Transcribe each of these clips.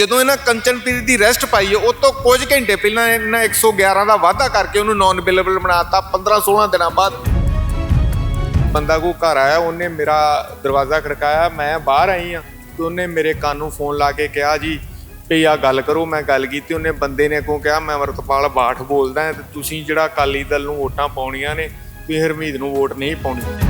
ਜਦੋਂ ਇਹਨਾਂ ਕੰਚਨਪ੍ਰੀਤ ਦੀ ਰੈਸਟ ਪਾਈ, ਉਹ ਤੋਂ ਕੁਝ ਘੰਟੇ ਪਹਿਲਾਂ ਇਹਨਾਂ 111 ਦਾ ਵਾਅਦਾ ਕਰਕੇ ਉਹਨੂੰ ਨਾਨ ਅਵੇਲੇਬਲ ਬਣਾਤਾ 15 16 ਦਿਨਾਂ ਬਾਅਦ। ਬੰਦਾ ਕੋ ਘਰ ਆਇਆ, ਉਹਨੇ ਮੇਰਾ ਦਰਵਾਜ਼ਾ ਖੜਕਾਇਆ, ਮੈਂ ਬਾਹਰ ਆਈ ਆ ਤੇ ਉਹਨੇ ਮੇਰੇ ਕੰਨ ਨੂੰ ਫੋਨ ਲਾ ਕੇ ਕਿਹਾ, ਜੀ ਵੀ ਆ ਗੱਲ ਕਰੋ, ਮੈਂ ਗੱਲ ਕੀਤੀ, ਉਹਨੇ ਬੰਦੇ ਨੇ ਅੱਗੋਂ ਕਿਹਾ, ਮੈਂ ਅਮਰਤਪਾਲ ਬਾਠ ਬੋਲਦਾ ਹਾਂ ਤੇ ਤੁਸੀਂ ਜਿਹੜਾ ਅਕਾਲੀ ਦਲ ਨੂੰ ਵੋਟਾਂ ਪਾਉਣੀਆਂ ਨੇ, ਤੁਸੀਂ ਹਰਮੀਤ ਨੂੰ ਵੋਟ ਨਹੀਂ ਪਾਉਣੀ।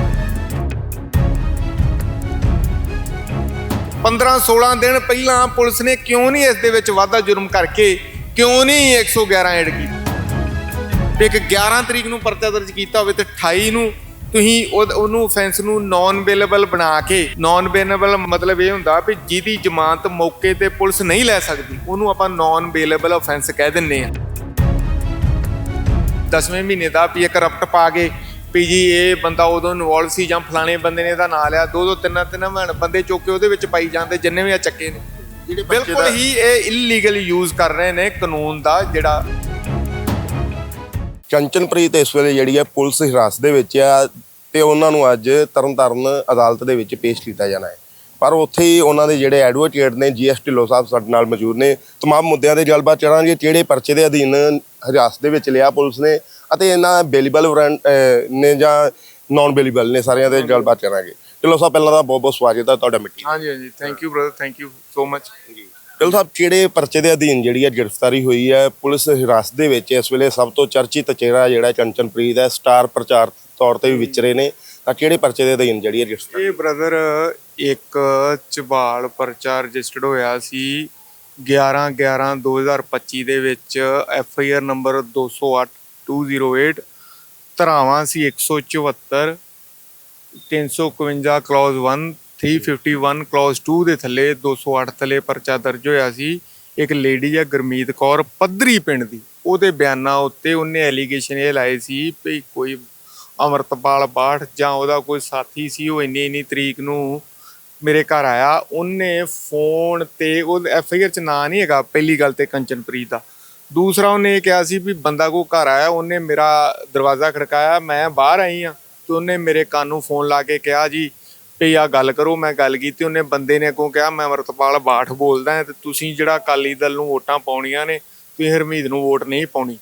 15 16 ਦਿਨ ਪਹਿਲਾਂ ਪੁਲਿਸ ਨੇ ਕਿਉਂ ਨਹੀਂ ਇਸ ਦੇ ਵਿੱਚ ਵਾਧਾ ਜੁਰਮ ਕਰਕੇ ਕਿਉਂ ਨਹੀਂ 111 ਐਡ ਕੀਤੀ? ਇੱਕ 11 ਤਰੀਕ ਨੂੰ ਪਰਚਾ ਦਰਜ ਕੀਤਾ ਹੋਵੇ ਤੇ 28 ਨੂੰ ਤੁਸੀਂ ਉਹ- ਉਹਨੂੰ ਅਫੈਂਸ ਨੂੰ ਨਾਨ ਅਵੇਲੇਬਲ ਬਣਾ ਕੇ ਨਾਨ ਅਵੇਲੇਬਲ ਮਤਲਬ ਇਹ ਹੁੰਦਾ ਵੀ ਜਿਹਦੀ ਜ਼ਮਾਨਤ ਮੌਕੇ ਤੇ ਪੁਲਿਸ ਨਹੀਂ ਲੈ ਸਕਦੀ, ਉਹਨੂੰ ਆਪਾਂ ਨਾਨ ਅਵੇਲੇਬਲ ਅਫੈਂਸ ਕਹਿ ਦਿੰਨੇ ਆ 10ਵੇਂ ਮਹੀਨੇ ਦਾ ਵੀ ਇੱਕ ਰਪਟ ਪਾ ਕੇ ਵੀ ਜੀ ਇਹ ਬੰਦਾ ਉਦੋਂ ਇਨਵੋਲਵ ਸੀ ਜਾਂ ਫਲਾਣੇ ਬੰਦੇ ਨੇ ਇਹਦਾ ਨਾਂ ਲਿਆ ਦੋ ਦੋ ਤਿੰਨ ਤਿੰਨ ਮਹੀਨੇ ਬੰਦੇ ਚੁੱਕ ਕੇ ਉਹਦੇ ਵਿੱਚ ਪਾਈ ਜਾਂਦੇ ਜਿੰਨੇ ਵੀ ਆ ਚੱਕੇ ਨੇ ਜਿਹੜੇ ਬੱਚੇ ਬਿਲਕੁਲ ਦਾ ਹੀ ਇਹ ਇਲੀਗਲ ਯੂਜ਼ ਕਰ ਰਹੇ ਨੇ ਕਾਨੂੰਨ ਦਾ ਜਿਹੜਾ ਚੰਚਨਪ੍ਰੀਤ ਇਸ ਵੇਲੇ ਜਿਹੜੀ ਹੈ ਪੁਲਿਸ ਹਿਰਾਸਤ ਦੇ ਵਿੱਚ ਆ ਤੇ ਉਹਨਾਂ ਨੂੰ ਅੱਜ ਤਰਨਤਾਰਨ ਅਦਾਲਤ ਦੇ ਵਿੱਚ ਪੇਸ਼ ਕੀਤਾ ਜਾਣਾ ਹੈ ਪਰ ਉੱਥੇ ਹੀ ਉਹਨਾਂ ਦੇ ਜਿਹੜੇ ਐਡਵੋਕੇਟ ਨੇ ਜੀਐਸ ਢਿੱਲੋਂ ਸਾਹਿਬ ਸਾਡੇ ਨਾਲ ਮੌਜੂਦ ਨੇ तमाम ਮੁੱਦਿਆਂ ਦੇ ਗੱਲਬਾਤ ਚੜਾਂਗੇ ਕਿਹੜੇ ਪਰਚੇ ਦੇ ਅਧੀਨ ਹਿਰਾਸਤ ਦੇ ਵਿੱਚ ਲਿਆ ਪੁਲਿਸ ਨੇ ਅਤੇ ਇਹਨਾਂ ਬੇਲੀਬਲ ਨੇ ਜਾਂ ਨਾਨ ਬੇਲੀਬਲ ਨੇ ਸਾਰਿਆਂ ਦੇ ਗੱਲਬਾਤ ਕਰਾਂਗੇ। ਢਿੱਲੋਂ ਸਾਹਿਬ ਪਹਿਲਾਂ ਤਾਂ ਬਹੁਤ ਬਹੁਤ ਸਵਾਗਤ ਹੈ ਤੁਹਾਡਾ ਮਿੱਟੀ। ਹਾਂਜੀ ਹਾਂਜੀ। Thank you brother thank you so much Dhillon Sahib ਕਿਹੜੇ ਪਰਚੇ ਦੇ ਅਧੀਨ ਜਿਹੜੀ ਹੈ ਗ੍ਰਿਫਤਾਰੀ ਹੋਈ ਹੈ ਪੁਲਿਸ ਹਿਰਾਸਤ ਦੇ ਵਿੱਚ ਇਸ ਵੇਲੇ ਸਭ ਤੋਂ ਚਰਚਿਤ ਚਿਹਰਾ ਜਿਹੜਾ ਚੰਚਨਪ੍ਰੀਤ ਹੈ ਸਟਾਰ ਪ੍ਰਚਾਰ ਤੌਰ ਤੇ ਵੀ ਵਿਚਰੇ ਨੇ। ਤਾਂ ਕਿਹੜੇ ਪਰਚੇ ਦੇ ਅਧੀਨ ਜਿਹੜੀ ਹੈ ਗ੍ਰਿਫਤਾਰੀ? ਇਹ ਬ੍ਰਦਰ ਇੱਕ ਚਬਾਲ ਪਰਚਾ ਰਜਿਸਟਰਡ ਹੋਇਆ ਸੀ 11 11 2025 ਦੇ ਵਿੱਚ ਐਫ ਆਈ ਆਰ ਨੰਬਰ 208 208 ਧਰਾਵਾਂ ਸੀ 174 351 ਕਲੌਜ਼ 1 351 ਕਲੌਜ਼ 2 ਦੇ ਥੱਲੇ 208 ਥੱਲੇ ਪਰਚਾ ਦਰਜ ਹੋਇਆ ਸੀ। ਇੱਕ ਲੇਡੀ ਆ ਗੁਰਮੀਤ ਕੌਰ ਪੱਧਰੀ ਪਿੰਡ ਦੀ। ਉਹਦੇ ਬਿਆਨਾਂ ਉੱਤੇ ਉਹਨੇ ਐਲੀਗੇਸ਼ਨ ਇਹ ਲਾਏ ਸੀ ਵੀ ਕੋਈ ਅਮਰਤਪਾਲ ਬਾਠ ਜਾਂ ਉਹਦਾ ਕੋਈ ਸਾਥੀ ਸੀ, ਉਹ ਇੰਨੀ ਇੰਨੀ ਤਰੀਕ ਨੂੰ ਮੇਰੇ ਘਰ ਆਇਆ। ਉਹਨੇ ਫੋਨ ਤੇ, ਉਹ ਐਫ ਆਈ ਆਰ ਚ ਨਾਂ ਨਹੀਂ ਹੈਗਾ, ਪਹਿਲੀ ਗੱਲ ਤੇ ਕੰਚਨਪ੍ਰੀਤ ਦਾ। ਦੂਸਰਾ ਉਹਨੇ ਇਹ ਕਿਹਾ ਸੀ ਵੀ ਬੰਦਾ ਕੋ ਘਰ ਆਇਆ, ਉਹਨੇ ਮੇਰਾ ਦਰਵਾਜ਼ਾ ਖੜਕਾਇਆ, ਮੈਂ ਬਾਹਰ ਆਈ ਆ ਤੇ ਉਹਨੇ ਮੇਰੇ ਕੰਨ ਨੂੰ ਫੋਨ ਲਾ ਕੇ ਕਿਹਾ, ਜੀ ਵੀ ਆ ਗੱਲ ਕਰੋ, ਮੈਂ ਗੱਲ ਕੀਤੀ, ਉਹਨੇ ਬੰਦੇ ਨੇ ਅੱਗੋਂ ਕਿਹਾ, ਮੈਂ ਅਮਰਤਪਾਲ ਬਾਠ ਬੋਲਦਾ ਹਾਂ ਤੇ ਤੁਸੀਂ ਜਿਹੜਾ ਅਕਾਲੀ ਦਲ ਨੂੰ ਵੋਟਾਂ ਪਾਉਣੀਆਂ ਨੇ, ਤੁਸੀਂ ਹਰਮੀਤ ਨੂੰ ਵੋਟ ਨਹੀਂ ਪਾਉਣੀ।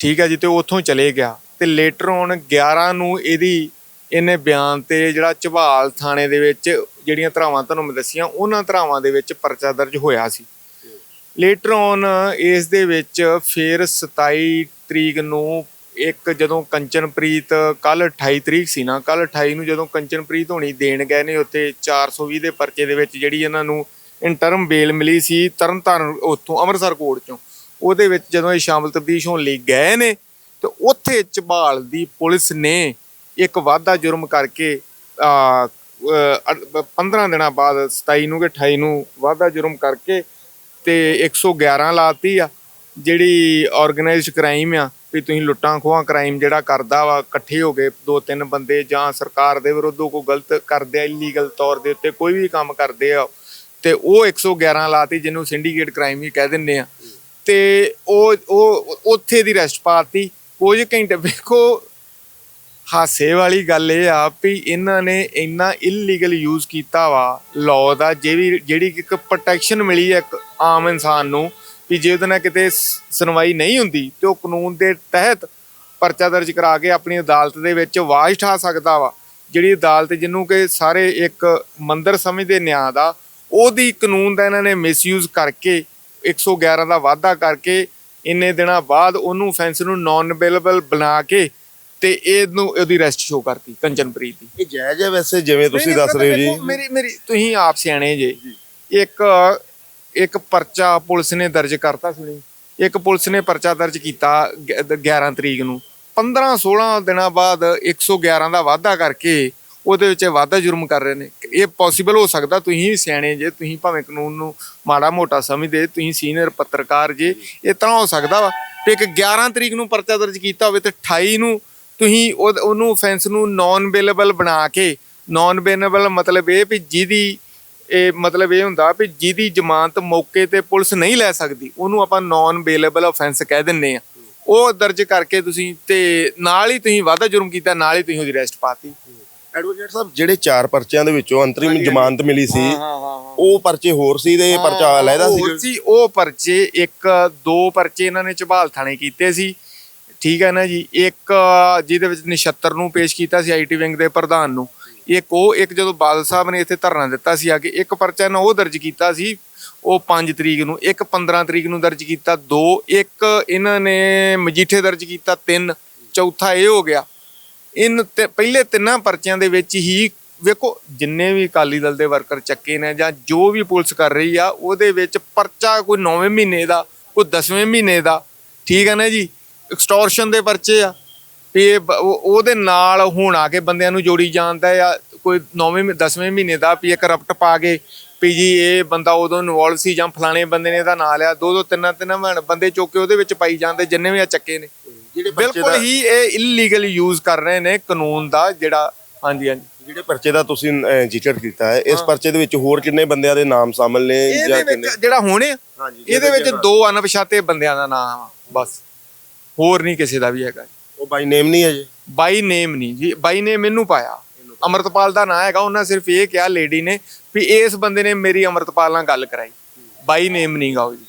ਠੀਕ ਹੈ ਜੀ, ਤੇ ਉੱਥੋਂ ਚਲੇ ਗਿਆ। ਤੇ ਲੇਟਰ ਔਨ 11 ਨੂੰ ਇਹਦੀ, ਇਹਨੇ ਬਿਆਨ ਤੇ ਜਿਹੜਾ ਝਵਾਲ ਥਾਣੇ ਦੇ ਵਿੱਚ ਜਿਹੜੀਆਂ ਧਰਾਵਾਂ, ਤੁਹਾਨੂੰ ਮੈਂ ਦੱਸੀਆਂ, ਉਹਨਾਂ ਧਰਾਵਾਂ ਦੇ ਵਿੱਚ ਪਰਚਾ ਦਰਜ ਹੋਇਆ ਸੀ। ਲੇਟਰ ਔਨ ਇਸ ਦੇ ਵਿੱਚ ਫਿਰ 27 ਤਰੀਕ ਨੂੰ ਇੱਕ ਜਦੋਂ ਕੰਚਨਪ੍ਰੀਤ ਕੱਲ 28 ਤਰੀਕ ਸੀ ਨਾ ਕੱਲ 28 ਨੂੰ ਜਦੋਂ ਕੰਚਨਪ੍ਰੀਤ ਹੋਣੀ ਦੇਣ ਗਏ ਨੇ ਉੱਥੇ 420 ਦੇ ਪਰਚੇ ਦੇ ਵਿੱਚ ਜਿਹੜੀ ਇਹਨਾਂ ਨੂੰ ਇੰਟਰਮ ਬੇਲ ਮਿਲੀ ਸੀ ਤਰਨਤਾਰਨ ਉੱਥੋਂ ਅੰਮ੍ਰਿਤਸਰ ਕੋਰਟ ਚੋਂ, ਉਹਦੇ ਵਿੱਚ ਜਦੋਂ ਇਹ ਸ਼ਾਮਲ ਤਬਦੀਸ਼ ਹੋਣ ਲਈ ਗਏ ਨੇ, ਤੇ ਉੱਥੇ ਝਬਾਲ ਦੀ ਪੁਲਿਸ ਨੇ ਇੱਕ ਵਾਧਾ ਜੁਰਮ ਕਰਕੇ ਆ 15 ਦਿਨਾਂ ਬਾਅਦ 27 ਨੂੰ ਕਿ 28 ਨੂੰ ਵਾਧਾ ਜੁਰਮ ਕਰਕੇ ਤੇ 111 ਲਾਤੀ ਆ, ਜਿਹੜੀ ਆਰਗੇਨਾਈਜ਼ਡ ਕ੍ਰਾਈਮ ਆ, ਵੀ ਤੁਸੀਂ ਲੁੱਟਾਂ ਖੋਹਾਂ ਕ੍ਰਾਈਮ ਜਿਹੜਾ ਕਰਦਾ ਵਾ, ਇਕੱਠੇ ਹੋ ਗਏ ਦੋ ਤਿੰਨ ਬੰਦੇ ਜਾਂ ਸਰਕਾਰ ਦੇ ਵਿਰੁੱਧ ਕੋਈ ਗਲਤ ਕਰਦੇ ਆ ਇਲੀਗਲ ਤੌਰ ਦੇ ਉੱਤੇ ਕੋਈ ਵੀ ਕੰਮ ਕਰਦੇ ਆ, ਤੇ ਉਹ 111 ਲਾਤੀ ਜਿਹਨੂੰ ਸਿੰਡੀਕੇਟ ਕ੍ਰਾਈਮ ਵੀ ਕਹਿ ਦਿੰਦੇ ਆ। ਤੇ ਉਹ ਉਹ, ਉੱਥੇ ਦੀ ਰੈਸਟ ਪਾਤੀ। ਕੁਝ ਘੰਟੇ ਵੇਖੋ, ਹਾਸੇ ਵਾਲੀ ਗੱਲ ਇਹ ਆ ਵੀ ਇਹਨਾਂ ਨੇ ਇੰਨਾ ਇਲੀਗਲ ਯੂਜ਼ ਕੀਤਾ ਵਾ ਲਾਅ ਦਾ, ਜਿਹੜੀ ਜਿਹੜੀ ਕਿ ਇੱਕ ਪ੍ਰੋਟੈਕਸ਼ਨ ਮਿਲੀ ਹੈ ਇੱਕ ਆਮ ਇਨਸਾਨ ਨੂੰ ਵੀ ਜੇ ਉਹਦੇ ਨਾਲ ਕਿਤੇ ਸੁਣਵਾਈ ਨਹੀਂ ਹੁੰਦੀ ਤੇ ਉਹ ਕਾਨੂੰਨ ਦੇ ਤਹਿਤ ਪਰਚਾ ਦਰਜ ਕਰਾ ਕੇ ਆਪਣੀ ਅਦਾਲਤ ਦੇ ਵਿੱਚ ਆਵਾਜ਼ ਠਾ ਸਕਦਾ ਵਾ। ਜਿਹੜੀ ਅਦਾਲਤ ਜਿਹਨੂੰ ਕਿ ਸਾਰੇ ਇੱਕ ਮੰਦਰ ਸਮਝਦੇ ਨਿਆਂ ਦਾ ਉਹਦੀ ਕਾਨੂੰਨ ਦਾ ਇਹਨਾਂ ਨੇ ਮਿਸਯੂਜ਼ ਕਰਕੇ 111 ਦਾ ਵਾਅਦਾ ਕਰਕੇ ਇੰਨੇ ਦਿਨਾਂ ਬਾਅਦ ਉਹਨੂੰ ਫੈਂਸ ਨੂੰ ਨਾਨ ਅਵੇਲੇਬਲ ਬਣਾ ਕੇ ਤੇ ਇਹਨੂੰ ਉਹਦੀ ਰੈਸਟ ਸ਼ੋ ਕਰਤੀ ਕੰਚਨਪ੍ਰੀਤ ਦੀ। ਇਹ ਜਾਇਜ਼ ਹੈ ਵੈਸੇ ਜਿਵੇਂ ਤੁਸੀਂ ਦੱਸ ਰਹੇ ਹੋ ਜੀ। ਮੇਰੀ ਮੇਰੀ ਤੁਸੀਂ ਆਪ ਸਿਆਣੇ ਜੇ। ਇੱਕ ਇੱਕ ਪਰਚਾ ਪੁਲਿਸ ਨੇ ਦਰਜ ਕਰਤਾ ਸੁਣੀ ਇੱਕ ਪੁਲਿਸ ਨੇ ਪਰਚਾ ਦਰਜ ਕੀਤਾ ਗ- 11 ਤਰੀਕ ਨੂੰ। 15 16 ਦਿਨਾਂ ਬਾਅਦ 111 ਦਾ ਵਾਅਦਾ ਕਰਕੇ ਉਹਦੇ ਵਿੱਚ ਵਾਧਾ ਜੁਰਮ ਕਰ ਰਹੇ ਨੇ। ਇਹ ਪੋਸੀਬਲ ਹੋ ਸਕਦਾ ਤੁਸੀਂ ਵੀ ਸਿਆਣੇ ਜੇ, ਤੁਸੀਂ ਭਾਵੇਂ ਕਾਨੂੰਨ ਨੂੰ ਮਾੜਾ ਮੋਟਾ ਸਮਝਦੇ, ਤੁਸੀਂ ਸੀਨੀਅਰ ਪੱਤਰਕਾਰ ਜੇ, ਇਹ ਤਾਂ ਹੋ ਸਕਦਾ ਵਾ। ਤੇ ਇੱਕ 11 ਤਰੀਕ ਨੂੰ ਪਰਚਾ ਦਰਜ ਕੀਤਾ ਹੋਵੇ ਤੇ 28 ਨੂੰ ਤੁਸੀਂ ਉਹ- ਉਹਨੂੰ ਫੈਂਸ ਨੂੰ ਨਾਨ ਅਵੇਲੇਬਲ ਬਣਾ ਕੇ ਨਾਨ ਅਵੇਲੇਬਲ ਮਤਲਬ ਇਹ ਵੀ ਜਿਹਦੀ ਇਹ ਮਤਲਬ ਇਹ ਹੁੰਦਾ ਵੀ ਜਿਹਦੀ ਜ਼ਮਾਨਤ ਮੌਕੇ ਤੇ ਪੁਲਿਸ ਨਹੀਂ ਲੈ ਸਕਦੀ ਉਹਨੂੰ ਆਪਾਂ ਨਾਨ ਅਵੇਲੇਬਲ ਅਫੈਂਸ ਕਹਿ ਦਿੰਨੇ ਆ ਉਹ ਦਰਜ ਕਰਕੇ ਤੁਸੀਂ ਤੇ ਨਾਲ ਹੀ ਤੁਸੀਂ ਵਾਧਾ ਜੁਰਮ ਕੀਤਾ ਨਾਲ ਹੀ ਤੁਸੀਂ ਉਹਦੀ ਅਰੈਸਟ ਪਾਤੀ ਐਡਵੋਕੇਟ ਸਾਹਿਬ ਜਿਹੜੇ ਚਾਰ ਪਰਚਿਆਂ ਦੇ ਵਿੱਚੋਂ ਅੰਤਰਿਮ ਜ਼ਮਾਨਤ ਮਿਲੀ ਸੀ ਉਹ ਪਰਚੇ ਹੋਰ ਸੀ ਤੇ ਇਹ ਪਰਚਾ ਉਹ ਸੀ। ਸੀ ਉਹ ਪਰਚੇ ਇੱਕ ਦੋ ਪਰਚੇ ਇਹਨਾਂ ਨੇ ਝਬਾਲ ਥਾਣੇ ਕੀਤੇ ਸੀ। ਠੀਕ ਹੈ ਨਾ ਜੀ ਇੱਕ ਜਿਹਦੇ ਵਿੱਚ ਨਿਛੱਤਰ ਨੂੰ ਪੇਸ਼ ਕੀਤਾ ਸੀ ਆਈਟੀ ਵਿੰਗ ਦੇ ਪ੍ਰਧਾਨ ਨੂੰ। ਇੱਕ ਉਹ, ਇੱਕ ਜਦੋਂ ਬਾਦਲ ਸਾਹਿਬ ਨੇ ਇੱਥੇ ਧਰਨਾ ਦਿੱਤਾ ਸੀ ਆ ਕੇ, ਇੱਕ ਪਰਚਾ ਇਹਨਾਂ ਉਹ ਦਰਜ ਕੀਤਾ ਸੀ, ਉਹ 5 ਤਰੀਕ ਨੂੰ, ਇੱਕ 15 ਤਰੀਕ ਨੂੰ ਦਰਜ ਕੀਤਾ, ਦੋ, ਇੱਕ ਇਹਨਾਂ ਨੇ ਮਜੀਠੇ ਦਰਜ ਕੀਤਾ, ਤਿੰਨ, ਚੌਥਾ ਇਹ ਹੋ ਗਿਆ। ਇਨ ਪਹਿਲੇ ਤਿੰਨਾਂ ਪਰਚਿਆਂ ਦੇ ਵਿੱਚ ਹੀ ਵੇਖੋ, ਜਿੰਨੇ ਵੀ ਅਕਾਲੀ ਦਲ ਦੇ ਵਰਕਰ ਚੱਕੇ ਨੇ ਜਾਂ ਜੋ ਵੀ ਪੁਲਿਸ ਕਰ ਰਹੀ ਆ, ਉਹਦੇ ਵਿੱਚ ਪਰਚਾ ਕੋਈ 9ਵੇਂ ਮਹੀਨੇ ਦਾ, ਕੋਈ 10ਵੇਂ ਮਹੀਨੇ ਦਾ, ਠੀਕ ਹੈ ਨਾ ਜੀ? ਐਕਸਟੋਰਸ਼ਨ ਦੇ ਪਰਚੇ ਆ। ਵੀ ਇਹ ਬ- ਉਹ- ਉਹਦੇ ਨਾਲ ਹੁਣ ਆ ਕੇ ਬੰਦਿਆਂ ਨੂੰ ਜੋੜੀ ਜਾਂਦਾ ਆ ਕੋਈ 9ਵੇਂ 10ਵੇਂ ਮਹੀਨੇ ਦਾ ਵੀ ਕਰਪਟ ਪਾ ਕੇ ਵੀ ਜੀ ਇਹ ਬੰਦਾ ਉਦੋਂ ਇਨਵੋਲਵ ਸੀ ਜਾਂ ਫਲਾਣੇ ਬੰਦੇ ਨੇ ਇਹਦਾ ਨਾਂ ਲਿਆ ਦੋ ਦੋ ਤਿੰਨ ਤਿੰਨ ਬੰਦੇ ਚੁੱਕ ਕੇ ਉਹਦੇ ਵਿੱਚ ਪਾਈ ਜਾਂਦੇ ਜਿੰਨੇ ਵੀ ਆ ਚੱਕੇ ਨੇ। ਜਿਹੜੇ ਬਿਲਕੁਲ ਦਾ ਹੀ ਇਹ ਇਲੀਗਲ ਯੂਜ਼ ਕਰ ਰਹੇ ਨੇ ਕਾਨੂੰਨ ਦਾ ਜਿਹੜਾ ਹਾਂਜੀ ਹਾਂਜੀ। ਜਿਹੜੇ ਪਰਚੇ ਦਾ ਤੁਸੀਂ ਅਹ, ਜ਼ਿਕਰ ਕੀਤਾ ਹੈ ਇਸ ਪਰਚੇ ਦੇ ਵਿੱਚ ਹੋਰ ਕਿੰਨੇ ਬੰਦਿਆਂ ਦੇ ਨਾਮ ਸ਼ਾਮਲ ਨੇ ਇਹਦੇ ਜਾਂ ਵਿੱਚ ਕਿੰਨੇ? ਜਿਹੜਾ ਹੋਣੇ ਹਾਂਜੀ, ਇਹਦੇ ਵਿੱਚ ਦੋ ਅਣਪਛਾਤੇ ਬੰਦਿਆਂ ਦਾ ਨਾਮ ਆ ਬਸ। ਹੋਰ ਨਹੀਂ ਕਿਸੇ ਦਾ ਵੀ ਹੈਗਾ। ਉਹ ਬਾਈ ਨੇਮ ਨਹੀਂ ਹੈ ਜੀ? ਬਾਈ ਨੇਮ ਨਹੀਂ ਜੀ ਬਾਈ ਨੇ ਮੈਨੂੰ ਪਾਇਆ। ਅਮਰਤਪਾਲ ਦਾ ਨਾਂ ਹੈਗਾ ਉਹਨਾਂ ਸਿਰਫ ਇਹ ਕਿਹਾ ਲੇਡੀ ਨੇ ਵੀ ਇਸ ਬੰਦੇ ਨੇ ਮੇਰੀ ਅਮਰਤਪਾਲ ਨਾਲ ਗੱਲ ਕਰਾਈ। ਬਾਈ ਨੇਮ ਨਹੀਂ ਗਾ ਉਹ ਜੀ।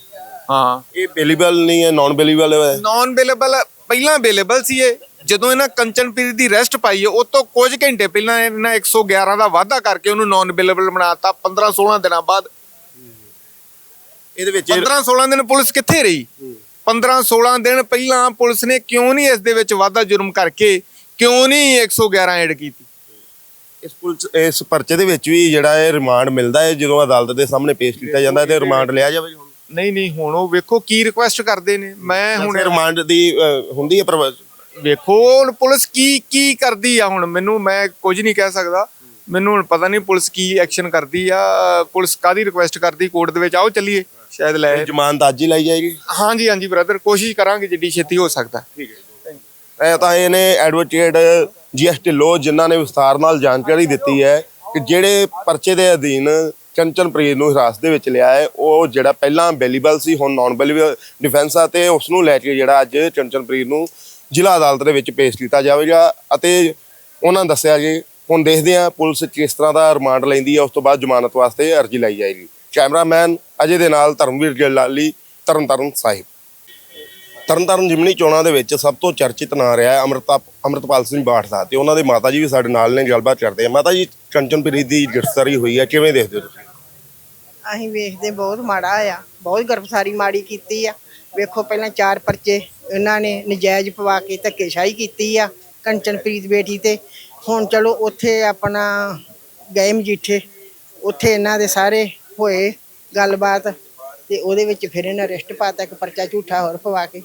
ਹਾਂ। ਇਹ ਬੇਲੀਬਲ ਨਹੀਂ ਹੈ ਨਾਨ ਬੇਲੀਬਲ ਹੈ? ਨਾਨ ਅਵੇਲੇਬਲ ਪਹਿਲਾਂ ਅਵੇਲੇਬਲ ਸੀ ਇਹ। ਜਦੋਂ ਇਹਨਾਂ ਕੰਚਨਪ੍ਰੀਤ ਦੀ ਰੈਸਟ ਪਾਈ ਹੈ ਉਹ ਤੋਂ ਕੁਝ ਘੰਟੇ ਪਹਿਲਾਂ ਇਹਨਾਂ 111 ਦਾ ਵਾਅਦਾ ਕਰਕੇ ਉਹਨੂੰ ਨਾਨ ਅਵੇਲੇਬਲ ਬਣਾਤਾ 15 16 ਦਿਨਾਂ ਬਾਅਦ। ਇਹਦੇ ਵਿੱਚ 15 16 ਦਿਨ ਪੁਲਿਸ ਕਿੱਥੇ ਰਹੀ? 15 16 ਦਿਨ ਪਹਿਲਾਂ ਪੁਲਿਸ ਨੇ ਕਿਉਂ ਨਹੀਂ ਇਸ ਦੇ ਵਿੱਚ ਵਾਧਾ ਜੁਰਮ ਕਰਕੇ ਕਿਉਂ ਨਹੀਂ 111 ਐਡ ਕੀਤੀ? ਇਸ ਪੁਲਿਸ ਇਸ ਪਰਚੇ ਦੇ ਵਿੱਚ ਵੀ ਜਿਹੜਾ ਹੈ ਰਿਮਾਂਡ ਮਿਲਦਾ ਹੈ ਜਦੋਂ ਅਦਾਲਤ ਦੇ ਸਾਹਮਣੇ ਪੇਸ਼ ਕੀਤਾ ਜਾਂਦਾ ਹੈ ਤੇ ਰਿਮਾਂਡ ਲਿਆ ਜਾਵੇ? ਨਹੀਂ ਨਹੀਂ ਹੁਣ ਉਹ ਵੇਖੋ ਕੀ ਰਿਕੁਐਸਟ ਕਰਦੇ ਨੇ। ਮੈਂ ਹੁਣ ਰਿਮਾਂਡ ਦੀ ਹੁੰਦੀ ਹੈ ਪਰ ਵੇਖੋ ਹੁਣ ਪੁਲਿਸ ਕੀ ਕੀ ਕਰਦੀ ਆ ਹੁਣ? ਮੈਨੂੰ ਮੈਂ ਕੁਝ ਨਹੀਂ ਕਹਿ ਸਕਦਾ। ਮੈਨੂੰ ਹੁਣ ਪਤਾ ਨਹੀਂ ਪੁਲਿਸ ਕੀ ਐਕਸ਼ਨ ਕਰਦੀ ਆ ਪੁਲਿਸ ਕਾਦੀ ਰਿਕੁਐਸਟ ਕਰਦੀ ਕੋਰਟ ਦੇ ਵਿੱਚ? ਆਓ ਚੱਲੀਏ। ਸ਼ਾਇਦ ਲੈ ਜ਼ਮਾਨਤ ਅੱਜ ਹੀ ਲਾਈ ਜਾਏਗੀ? ਹਾਂਜੀ ਹਾਂਜੀ ਬ੍ਰਦਰ ਕੋਸ਼ਿਸ਼ ਕਰਾਂਗੇ ਜਿੱਡੀ ਛੇਤੀ ਹੋ ਸਕਦਾ। ਠੀਕ ਹੈ ਇਹ ਤਾਂ ਇਹਨੇ ਐਡਵੋਕੇਟ ਜੀਐਸ ਢਿੱਲੋਂ ਜਿਨ੍ਹਾਂ ਨੇ ਵਿਸਥਾਰ ਨਾਲ ਜਾਣਕਾਰੀ ਦਿੱਤੀ ਹੈ ਕਿ ਜਿਹੜੇ ਪਰਚੇ ਦੇ ਅਧੀਨ ਚੰਚਨਪ੍ਰੀਤ ਨੂੰ ਹਿਰਾਸਤ ਦੇ ਵਿੱਚ ਲਿਆ ਹੈ ਉਹ ਜਿਹੜਾ ਪਹਿਲਾਂ ਬੈਲੀਬਲ ਸੀ ਹੁਣ ਨਾਨ ਬੈਲੀਬਲ ਡਿਫੈਂਸ ਆ ਤੇ ਉਸ ਨੂੰ ਲੈ ਕੇ ਜਿਹੜਾ ਅੱਜ ਚੰਚਨਪ੍ਰੀਤ ਨੂੰ ਜ਼ਿਲ੍ਹਾ ਅਦਾਲਤ ਦੇ ਵਿੱਚ ਪੇਸ਼ ਕੀਤਾ ਜਾਵੇਗਾ ਅਤੇ ਉਹਨਾਂ ਦੱਸਿਆ ਜੀ ਹੁਣ ਦੇਖਦੇ ਹਾਂ ਪੁਲਿਸ ਕਿਸ ਤਰ੍ਹਾਂ ਦਾ ਰਿਮਾਂਡ ਲੈਂਦੀ ਹੈ ਉਸ ਤੋਂ ਬਾਅਦ ਜ਼ਮਾਨਤ ਵਾਸਤੇ ਅਰਜ਼ੀ ਲਾਈ ਜਾਏਗੀ। ਕੈਮਰਾਮੈਨ ਅਜੇ ਦੇ ਨਾਲ ਧਰਮਵੀਰ ਜਲਾਲੀ ਤਰਨਤਾਰਨ ਸਾਹਿਬ। ਤਰਨਤਾਰਨ ਜਿਮਨੀ ਚੋਣਾਂ ਦੇ ਵਿੱਚ ਸਭ ਤੋਂ ਚਰਚਿਤ ਨਾਂ ਰਿਹਾ ਹੈ ਅਮਰਤਾ ਅਮਰਤਪਾਲ ਸਿੰਘ ਬਾਠ ਦਾ ਤੇ ਉਹਨਾਂ ਦੇ ਮਾਤਾ ਜੀ ਵੀ ਸਾਡੇ ਨਾਲ ਨੇ, ਗੱਲਬਾਤ ਕਰਦੇ ਆ। ਮਾਤਾ ਜੀ ਕੰਚਨਪ੍ਰੀਤ ਦੀ ਗ੍ਰਿਫਤਾਰੀ ਹੋਈ ਹੈ, ਕਿਵੇਂ ਦੇਖਦੇ ਹੋ ਤੁਸੀਂ? ਅਸੀਂ ਵੇਖਦੇ ਬਹੁਤ ਮਾੜਾ ਆ, ਬਹੁਤ ਗਰਭਸਾਰੀ ਮਾੜੀ ਕੀਤੀ ਆ। ਵੇਖੋ ਪਹਿਲਾਂ ਚਾਰ ਪਰਚੇ ਇਹਨਾਂ ਨੇ ਨਜਾਇਜ਼ ਪਵਾ ਕੇ ਧੱਕੇਸ਼ਾਹੀ ਕੀਤੀ ਆ, ਕੰਚਨਪ੍ਰੀਤ ਬੇਟੀ ਤੇ। ਹੁਣ ਚਲੋ ਉੱਥੇ ਆਪਣਾ ਗਏ ਮਜੀਠੇ, ਉੱਥੇ ਇਹਨਾਂ ਦੇ ਸਾਰੇ ਹੋਏ ਗੱਲਬਾਤ ਤੇ ਉਹਦੇ ਵਿੱਚ ਫਿਰ ਇਹਨਾਂ ਅਰੈਸਟ ਪਾਤਾ ਇੱਕ ਪਰਚਾ ਝੂਠਾ ਹੋਰ ਪਵਾ ਕੇ।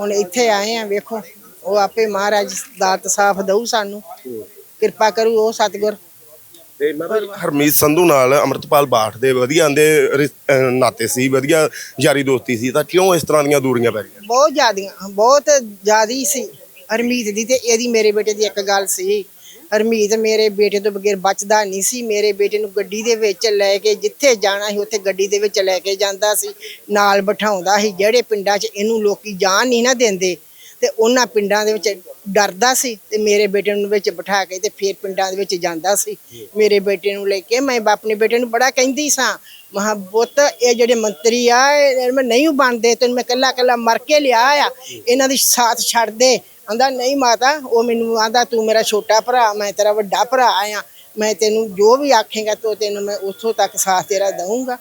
ਹੁਣ ਇੱਥੇ ਆਏ ਆ ਵੇਖੋ ਉਹ ਆਪੇ ਮਹਾਰਾਜ ਦਾਤ ਸਾਫ਼ ਦਊ ਸਾਨੂੰ। ਕਿਰਪਾ ਕਰੂ ਉਹ ਸਤਿਗੁਰ। ਤੇ ਮਾਤਾ ਜੀ ਹਰਮੀਤ ਸੰਧੂ ਨਾਲ ਅਮਰਤਪਾਲ ਬਾਠ ਦੇ ਵਧੀਆ ਦੇ ਰਿਸ- ਅਹ ਨਾਤੇ ਸੀ ਵਧੀਆ ਯਾਰੀ ਦੋਸਤੀ ਸੀ ਤਾਂ ਕਿਉਂ ਇਸ ਤਰ੍ਹਾਂ ਦੀਆਂ ਦੂਰੀਆਂ ਪੈ ਗਈਆਂ? ਬਹੁਤ ਜ਼ਿਆਦੀਆਂ ਬਹੁਤ ਜ਼ਿਆਦੀ ਸੀ ਹਰਮੀਤ ਦੀ ਤੇ ਇਹਦੀ ਮੇਰੇ ਬੇਟੇ ਦੀ ਇੱਕ ਗੱਲ ਸੀ। ਹਰਮੀਤ ਮੇਰੇ ਬੇਟੇ ਤੋਂ ਬਗੈਰ ਬਚਦਾ ਨਹੀਂ ਸੀ। ਮੇਰੇ ਬੇਟੇ ਨੂੰ ਗੱਡੀ ਦੇ ਵਿੱਚ ਲੈ ਕੇ ਜਿੱਥੇ ਜਾਣਾ ਸੀ, ਉੱਥੇ ਗੱਡੀ ਦੇ ਵਿੱਚ ਲੈ ਕੇ ਜਾਂਦਾ ਸੀ। ਨਾਲ ਬਿਠਾਉਂਦਾ ਸੀ। ਜਿਹੜੇ ਪਿੰਡਾਂ 'ਚ ਇਹਨੂੰ ਲੋਕੀ ਜਾਣ ਨਹੀਂ ਨਾ ਦਿੰਦੇ, ਤੇ ਉਹਨਾਂ ਪਿੰਡਾਂ ਦੇ ਵਿੱਚ ਡਰਦਾ ਸੀ ਤੇ ਮੇਰੇ ਬੇਟੇ ਨੂੰ ਵਿੱਚ ਬਿਠਾ ਕੇ ਤੇ ਫਿਰ ਪਿੰਡਾਂ ਦੇ ਵਿੱਚ ਜਾਂਦਾ ਸੀ। ਮੇਰੇ ਬੇਟੇ ਨੂੰ ਲੈ ਕੇ ਮੈਂ ਆਪਣੇ ਬੇਟੇ ਨੂੰ ਬੜਾ ਕਹਿੰਦੀ ਸਾਂ ਮਹਾ ਬੁੱਤ ਇਹ ਜਿਹੜੇ ਮੰਤਰੀ ਆ, ਇਹ ਮੈਂ ਨਹੀਂ ਬਣਦੇ, ਤੈਨੂੰ ਮੈਂ ਕੱਲਾ ਕੱਲਾ ਮਰ ਕੇ ਲਿਆ ਆ। ਇਹਨਾਂ ਦੀ ਸਾਥ ਛੱਡ ਦੇ। ਆਂਦਾ ਨਹੀਂ ਮਾਤਾ ਉਹ ਮੈਨੂੰ ਆਂਦਾ ਤੂੰ ਮੇਰਾ ਛੋਟਾ ਭਰਾ ਮੈਂ ਤੇਰਾ ਵੱਡਾ ਭਰਾ ਆ ਮੈਂ ਤੈਨੂੰ ਜੋ ਵੀ ਆਖੇਗਾ ਤੋ ਤੈਨੂੰ ਮੈਂ ਉੱਥੋਂ ਤੱਕ ਸਾਥ ਤੇਰਾ ਦਊਂਗਾ।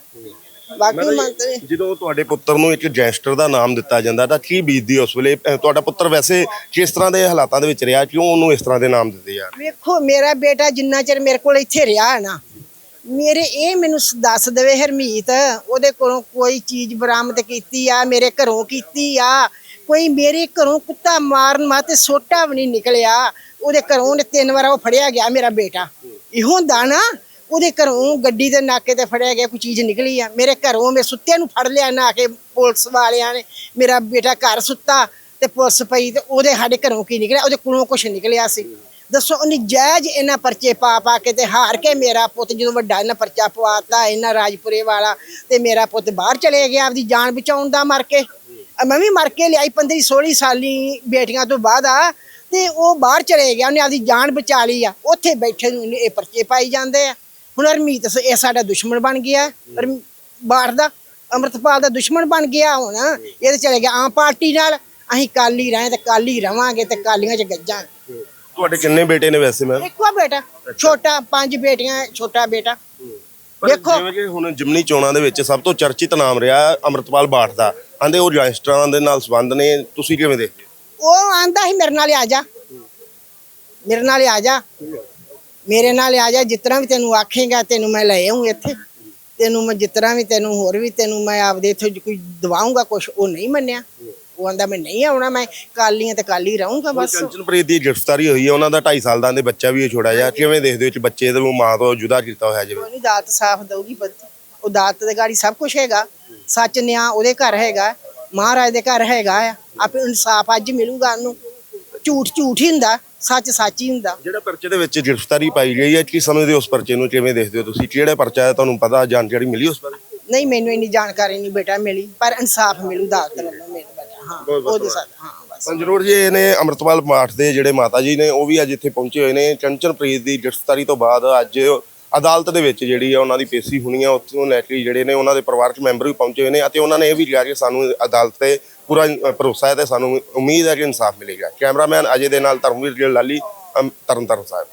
ਬਾਕੀ ਮੰਤਰੀ ਜਦੋਂ ਤੁਹਾਡੇ ਪੁੱਤਰ ਨੂੰ ਇੱਕ ਗੈਂਗਸਟਰ ਦਾ ਨਾਮ ਦਿੱਤਾ ਜਾਂਦਾ ਤਾਂ ਕੀ ਬੀਤਦੀ ਉਸ ਵੇਲੇ? ਤੁਹਾਡਾ ਪੁੱਤਰ ਵੈਸੇ ਕਿਸ ਤਰ੍ਹਾਂ ਦੇ ਹਾਲਾਤਾਂ ਦੇ ਵਿੱਚ ਰਿਹਾ? ਕਿਉਂ ਉਹਨੂੰ ਇਸ ਤਰ੍ਹਾਂ ਦੇ ਨਾਮ ਦਿੱਤੇ ਯਾਰ? ਵੇਖੋ ਮੇਰਾ ਬੇਟਾ ਜਿੰਨਾ ਚਿਰ ਮੇਰੇ ਕੋਲ ਇੱਥੇ ਰਿਹਾ ਨਾ ਮੇਰੇ ਇਹ ਮੈਨੂੰ ਦੱਸ ਦੇਵੇ ਹਰਮੀਤ ਉਹਦੇ ਕੋਲੋਂ ਕੋਈ ਚੀਜ਼ ਬਰਾਮਦ ਕੀਤੀ ਆ ਮੇਰੇ ਘਰੋਂ ਕੀਤੀ ਆ ਕੋਈ ਮੇਰੇ ਘਰੋਂ ਕੁੱਤਾ ਮਾਰਨ ਵਾਸਤੇ ਸੋਟਾ ਵੀ ਨਹੀਂ ਨਿਕਲਿਆ। ਉਹਦੇ ਘਰੋਂ ਉਹਨੇ ਤਿੰਨ ਵਾਰ ਉਹ ਫੜਿਆ ਗਿਆ ਮੇਰਾ ਬੇਟਾ। ਇਹੋ ਹੁੰਦਾ ਨਾ, ਉਹਦੇ ਘਰੋਂ ਗੱਡੀ ਦੇ ਨਾਕੇ ਤੇ ਫੜਿਆ ਗਿਆ, ਕੋਈ ਚੀਜ਼ ਨਿਕਲੀ ਆ। ਮੇਰੇ ਘਰੋਂ ਮੈਂ ਸੁੱਤੇ ਨੂੰ ਫੜ ਲਿਆ ਨਾ ਕੇ ਪੁਲਿਸ ਵਾਲਿਆਂ ਨੇ। ਮੇਰਾ ਬੇਟਾ ਘਰ ਸੁੱਤਾ ਤੇ ਪੁਲਿਸ ਪਈ ਤੇ ਉਹਦੇ ਸਾਡੇ ਘਰੋਂ ਕੀ ਨਿਕਲਿਆ? ਉਹਦੇ ਕੋਲੋਂ ਕੁਝ ਨਿਕਲਿਆ ਸੀ। ਦੱਸੋ, ਉਹਨੇ ਜਾਇਜ਼ ਇਹਨਾਂ ਪਰਚੇ ਪਾ ਪਾ ਕੇ ਤੇ ਹਾਰ ਕੇ ਮੇਰਾ ਪੁੱਤ ਜਦੋਂ ਵੱਡਾ ਇਹਨਾਂ ਪਰਚਾ ਪਵਾਤਾ ਇਹਨਾਂ ਰਾਜਪੁਰੇ ਵਾਲਾ ਤੇ ਮੇਰਾ ਪੁੱਤ ਬਾਹਰ ਚਲੇ ਗਿਆ, ਆਪਦੀ ਜਾਨ ਬਚਾਉਣ ਦਾ ਮਰ ਕੇ। ਮੈਂ ਵੀ ਮਰ ਕੇ ਲਿਆਈ 15 16 ਸਾਲੀ ਬੇਟੀਆਂ ਤੋਂ ਬਾਅਦ ਆ ਤੇ ਉਹ ਬਾਹਰ ਚਲੇ ਗਿਆ ਉਹਨੇ ਆਪਦੀ ਜਾਨ ਬਚਾ ਲਈ ਆ। ਉੱਥੇ ਬੈਠੇ ਨੂੰ ਇਹ ਪਰਚੇ ਪਾਈ ਜਾਂਦੇ ਆ। ਹੁਣ ਹਰਮੀਤ ਇਹ ਸਾਡਾ ਦੁਸ਼ਮਣ ਬਣ ਗਿਆ। ਬਾਹਰ ਦਾ ਅੰਮ੍ਰਿਤਪਾਲ ਦਾ ਦੁਸ਼ਮਣ ਬਣ ਗਿਆ ਹੁਣ। ਇਹ ਤੇ ਚਲੇ ਗਿਆ ਆਮ ਪਾਰਟੀ ਨਾਲ। ਅਸੀਂ ਕਾਲੀ ਰਹੇ ਤੇ ਕਾਲੀ ਰਵਾਂਗੇ ਤੇ ਕਾਲੀਆਂ 'ਚ ਗੱਜਾਂਗੇ ਤੁਹਾਡੇ ਕਿੰਨੇ ਬੇਟੇ ਨੇ ਵੈਸੇ ਮੈਮ? ਇੱਕੋ ਬੇਟਾ। ਛੋਟਾ ਪੰਜ ਬੇਟੀਆਂ ਛੋਟਾ ਬੇਟਾ। ਦੇਖੋ ਜਿਵੇਂ ਕਿ ਹੁਣ ਜਿਮਨੀ ਚੋਣਾਂ ਦੇ ਵਿੱਚ ਸਭ ਤੋਂ ਚਰਚਿਤ ਨਾਮ ਰਿਹਾ ਅਮਰਤਪਾਲ ਬਾਠ ਦਾ। ਆਂਦੇ ਉਹ ਗੈਂਗਸਟਰਾਂ ਦੇ ਨਾਲ ਸੰਬੰਧ ਨੇ ਤੁਸੀਂ ਕਿਵੇਂ ਦੇਖਦੇ ਉਹ ਆਂਦਾ ਸੀ ਮੇਰੇ ਨਾਲ ਆ ਜਾ। ਮੇਰੇ ਨਾਲ ਆ ਜਾ। ਮੇਰੇ ਨਾਲ ਆ ਜਾ ਜਿਤਨਾ ਵੀ ਤੈਨੂੰ ਆਖੇਗਾ ਤੈਨੂੰ ਮੈਂ ਲੈ ਆਉਂ ਇੱਥੇ। ਤੈਨੂੰ ਮੈਂ ਜਿਤਨਾ ਵੀ ਤੈਨੂੰ ਹੋਰ ਵੀ ਤੈਨੂੰ ਮੈਂ ਆਪਦੇ ਇੱਥੇ ਕੋਈ ਦਵਾਉਂਗਾ ਕੁਛ ਉਹ ਨਹੀਂ ਮੰਨਿਆ। ਉਹ ਆਂਦਾ ਮੈਂ ਨਹੀਂ ਆਉਣਾ ਮੈਂ ਕਾਲੀਆਂ ਤੇ ਕਾਲੀ ਰਹੂੰਗਾ ਬਸ। ਕੰਚਨਪ੍ਰੀਤ ਦੀ ਗ੍ਰਿਫਤਾਰੀ ਹੋਈ ਹੈ ਉਹਨਾਂ ਦਾ 2.5 ਸਾਲ ਦਾ ਦੇ ਬੱਚਾ ਵੀ ਛੋੜਾ ਜਿਹਾ ਕਿਵੇਂ ਦੇਖਦੇ ਹੋ ਕਿ ਬੱਚੇ ਨੂੰ ਮਾਂ ਤੋਂ ਜੁਦਾ ਕੀਤਾ ਹੋਇਆ ਜਿਵੇਂ? ਉਹਨੀ ਦਾਤ ਸਾਫ਼ ਦਊਗੀ ਬੱਤੀ ਉਹ ਦਾਤ ਦੇ ਗਾੜੀ ਸਭ ਕੁਝ ਹੈਗਾ। ਸੱਚ ਨਿਆਂ ਉਹਦੇ ਘਰ ਹੈਗਾ। ਮਹਾਰਾਜ ਦੇ ਘਰ ਹੈਗਾ ਆ। ਆਪੇ ਇਨਸਾਫ ਅੱਜ ਮਿਲੂਗਾ ਉਹਨੂੰ। ਝੂਠ ਝੂਠ ਹੀ ਹੁੰਦਾ ਸੱਚ ਸੱਚ ਹੀ ਹੁੰਦਾ। ਜਿਹੜਾ ਪਰਚੇ ਦੇ ਵਿੱਚ ਗ੍ਰਿਫਤਾਰੀ ਪਾਈ ਗਈ ਹੈ ਕੀ ਸਮਝਦੇ ਹੋ ਉਸ ਪਰਚੇ ਨੂੰ? ਕਿਵੇਂ ਦੇਖਦੇ ਹੋ ਤੁਸੀਂ? ਕਿਹੜਾ ਪਰਚਾ ਹੈ? ਤੁਹਾਨੂੰ ਪਤਾ ਜਾਣਕਾਰੀ ਮਿਲੀ ਉਸ ਬਾਰੇ? ਨਹੀਂ ਮੈਨੂੰ ਇੰਨੀ ਜਾਣਕਾਰੀ ਨਹੀਂ ਬੇਟਾ ਮਿਲੀ ਪਰ ਇਨਸਾਫ ਮਿਲੂ ਦਾਤ ਵੱਲੋਂ। ਹਾਂ ਉਹਦੇ ਸਾਥ ਹਾਂ ਬਸ। ਤਾਂ ਜ਼ਰੂਰ ਜੀ ਇਹਨੇ ਅਮਰਤਪਾਲ ਬਾਠ ਦੇ ਜਿਹੜੇ ਮਾਤਾ ਜੀ ਨੇ ਉਹ ਵੀ ਅੱਜ ਇੱਥੇ ਪਹੁੰਚੇ ਹੋਏ ਨੇ। ਚੰਚਨਪ੍ਰੀਤ ਦੀ ਗ੍ਰਿਫਤਾਰੀ ਤੋਂ ਬਾਅਦ ਅੱਜ ਅਦਾਲਤ ਦੇ ਵਿੱਚ ਜਿਹੜੀ ਆ ਉਹਨਾਂ ਦੀ ਪੇਸ਼ੀ ਹੋਣੀ ਆ ਉੱਥੋਂ ਲੈ ਕੇ ਜਿਹੜੇ ਨੇ ਉਹਨਾਂ ਦੇ ਪਰਿਵਾਰਕ ਮੈਂਬਰ ਵੀ ਪਹੁੰਚੇ ਹੋਏ ਨੇ ਅਤੇ ਉਹਨਾਂ ਨੇ ਇਹ ਵੀ ਕਿਹਾ ਕਿ ਸਾਨੂੰ ਅਦਾਲਤ ਤੇ ਪੂਰਾ ਭਰੋਸਾ ਹੈ ਤੇ ਸਾਨੂੰ ਉਮੀਦ ਹੈ ਕਿ ਇਨਸਾਫ ਮਿਲੇਗਾ। ਕੈਮਰਾਮੈਨ ਅਜੇ ਦੇ ਨਾਲ ਧਰਮਵੀਰ ਲਾਲੀ ਅਮ, ਤਰਨਤਾਰਨ ਸਾਹਿਬ।